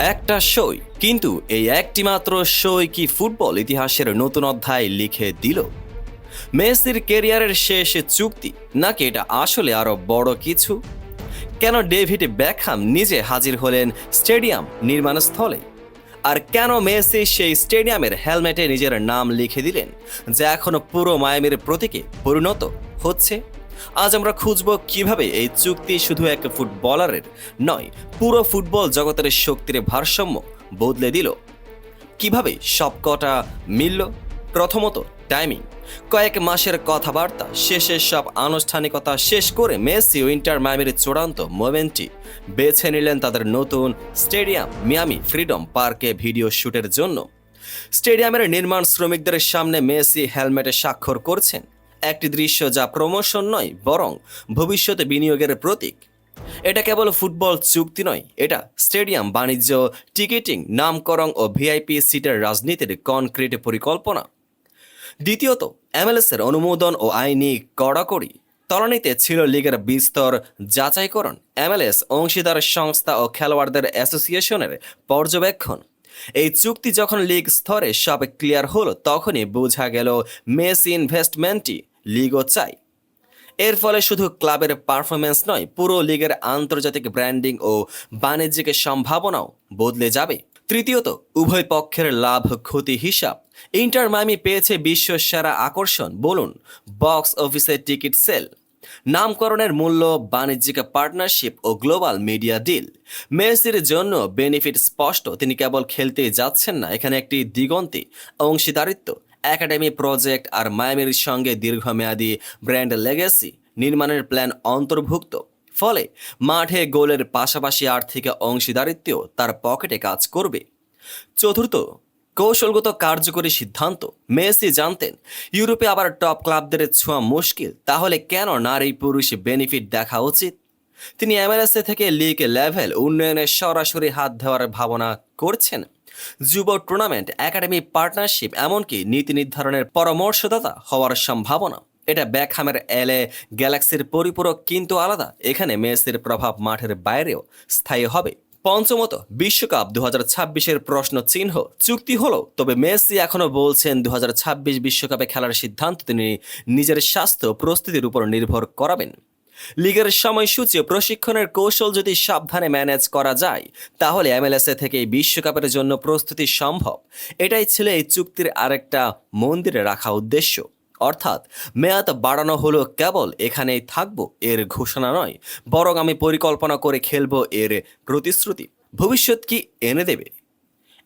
একটা সই। কিন্তু এই একটি মাত্র সই কি ফুটবল ইতিহাসের নতুন অধ্যায় লিখে দিল? মেসির কেরিয়ারের শেষ চুক্তি নাকি এটা আসলে আরও বড় কিছু? কেন ডেভিড ব্যাকহাম নিজে হাজির হলেন স্টেডিয়াম নির্মাণস্থলে? আর কেন মেসি সেই স্টেডিয়ামের হেলমেটে নিজের নাম লিখে দিলেন, যা এখনও পুরো মায়ামির প্রতীকে পরিণত হচ্ছে? আজ আমরা খুঁজব কীভাবে এই চুক্তি শুধু এক ফুটবলারের নয়, পুরো ফুটবল জগতের শক্তির ভারসাম্য বদলে দিল। কীভাবে সবকটা মিলল? প্রথমত টাইমিং কয়েক মাসের কথাবার্তা, শেষে সব আনুষ্ঠানিকতা শেষ করে মেসি ও ইন্টার মায়ামির চূড়ান্ত মোমেন্টটি বেছে নিলেন তাদের নতুন স্টেডিয়াম, মিয়ামি ফ্রিডম পার্কে ভিডিও শ্যুটের জন্য। স্টেডিয়ামের নির্মাণ শ্রমিকদের সামনে মেসি হেলমেটে স্বাক্ষর করছেন। একটি দৃশ্য যা প্রমোশন নয়, বরং ভবিষ্যতে বিনিয়োগের প্রতীক। এটা কেবল ফুটবল চুক্তি নয়, এটা স্টেডিয়াম, বাণিজ্য, টিকিটিং, নামকরণ ও ভিআইপি সিটের রাজনীতির কনক্রিট পরিকল্পনা। দ্বিতীয়ত, এমএলএসের অনুমোদন ও আইনি কড়াকড়ি। তলানিতে ছিল লিগের বিস্তর যাচাইকরণ, এমএলএস অংশীদার সংস্থা ও খেলোয়াড়দের অ্যাসোসিয়েশনের পর্যবেক্ষণ। এই চুক্তি যখন লিগ স্তরে সব ক্লিয়ার হলো, তখনই বোঝা গেল মেস ইনভেস্টমেন্টই লিগও চাই। এর ফলে শুধু ক্লাবের পারফরমেন্স নয়, পুরো লিগের আন্তর্জাতিক ব্র্যান্ডিং ও বাণিজ্যিক সম্ভাবনাও বদলে যাবে। তৃতীয়ত, উভয় পক্ষের লাভ ক্ষতি হিসাব। ইন্টার মাইমি পেয়েছে বিশ্ব সেরা আকর্ষণ, বলুন, বক্স অফিসের টিকিট সেল। নামকরণের মূল্য, বাণিজ্যিক পার্টনারশিপ ও গ্লোবাল মিডিয়া ডিল। মেসির জন্য বেনিফিট স্পষ্ট, তিনি কেবল খেলতে যাচ্ছেন না, এখানে একটি দিগন্তে, অংশীদারিত্ব। একাডেমি প্রজেক্ট আর মায়ামির সঙ্গে দীর্ঘমেয়াদী ব্র্যান্ড লেগেসি নির্মাণের প্ল্যান অন্তর্ভুক্ত। ফলে মাঠে গোলের পাশাপাশি আর্থিক অংশীদারিত্বও তার পকেটে কাজ করবে। চতুর্থ, কৌশলগত কার্যকরী সিদ্ধান্ত। মেসি জানতেন, ইউরোপে আবার টপ ক্লাবদের ছোঁয়া মুশকিল, তাহলে কেন নারী পুরুষ বেনিফিট দেখা উচিত? তিনি এমএলএসএ থেকে লিগ লেভেল উন্নয়নে সরাসরি হাত দেওয়ার ভাবনা করছেন। যুব টুর্নামেন্ট, একাডেমি পার্টনারশিপ, এমনকি নীতি নির্ধারণের পরামর্শদাতা হওয়ার সম্ভাবনা। এটা ব্যাকহামের এলে গ্যালাক্সির পরিপূরক কিন্তু আলাদা। এখানে মেসির প্রভাব মাঠের বাইরেও স্থায়ী হবে। পঞ্চমত, বিশ্বকাপ দু হাজার ছাব্বিশের প্রশ্ন চিহ্ন চুক্তি হলো, তবে মেসি এখনও বলছেন দু বিশ্বকাপে খেলার সিদ্ধান্ত তিনি নিজের স্বাস্থ্য প্রস্তুতির উপর নির্ভর করাবেন। লিগের সময়সূচি প্রশিক্ষণের কৌশল যদি সাবধানে ম্যানেজ করা যায়, তাহলে এমএলএসএ থেকে বিশ্বকাপের জন্য প্রস্তুতি সম্ভব। এটাই ছিল এই চুক্তির আরেকটা মন্দিরে রাখা উদ্দেশ্য। অর্থাৎ, মেয়াদ বাড়ানো হলো কেবল এখানেই থাকব, এর ঘোষণা নয়, বরং আমি পরিকল্পনা করে খেলব এর প্রতিশ্রুতি। ভবিষ্যৎ কি এনে দেবে?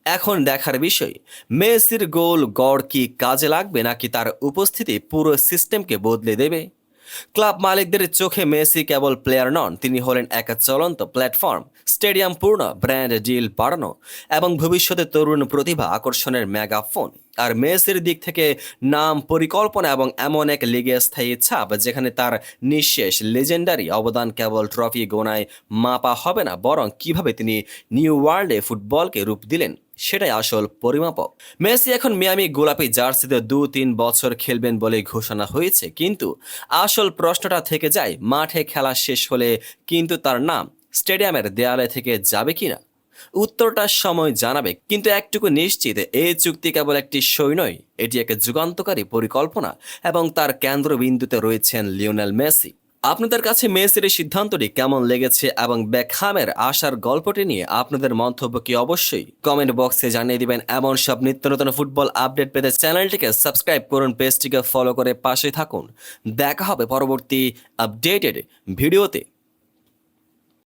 এখন দেখার বিষয়, মেসির গোল গড় কি কাজে লাগবে নাকি তার উপস্থিতি পুরো সিস্টেমকে বদলে দেবে? ক্লাব মালিকদের চোখে মেসি কেবল প্লেয়ার নন, তিনি হলেন এক চলন্ত প্ল্যাটফর্ম, স্টেডিয়াম পূর্ণ, ব্র্যান্ড ডিল বাড়ানো এবং ভবিষ্যতে তরুণ প্রতিভা আকর্ষণের মেগাফোন। আর মেসির দিক থেকে নাম, পরিকল্পনা এবং এমন এক লিগে স্থায়ী ছাপ যেখানে তার নিঃশেষ লেজেন্ডারি অবদান কেবল ট্রফি গোনায় মাপা হবে না, বরং কীভাবে তিনি নিউ ওয়ার্ল্ডে ফুটবলকে রূপ দিলেন সেটাই আসল পরিমাপক। মেসি এখন মিয়ামি গোলাপি জার্সিতে দু তিন বছর খেলবেন বলে ঘোষণা হয়েছে, কিন্তু আসল প্রশ্নটা থেকে যায়, মাঠে খেলা শেষ হলে কিন্তু তার নাম স্টেডিয়ামের দেয়ালে থেকে যাবে কিনা? উত্তরটা সময় জানাবে, কিন্তু একটুকু নিশ্চিত, এই চুক্তি কেবল একটি সই নয়, এটি এক যুগান্তকারী পরিকল্পনা এবং তার কেন্দ্রবিন্দুতে রয়েছেন লিওনেল মেসি। আপনাদের কাছে মেসির এই সিদ্ধান্তটি কেমন লেগেছে এবং ব্যাকহামের আসার গল্পটি নিয়ে আপনাদের মন্তব্য কি অবশ্যই কমেন্ট বক্সে জানিয়ে দিবেন। এমন সব নিত্য নতুন ফুটবল আপডেট পেতে চ্যানেলটিকে সাবস্ক্রাইব করুন, পেজটিকে ফলো করে পাশে থাকুন। দেখা হবে পরবর্তী আপডেটেড ভিডিওতে।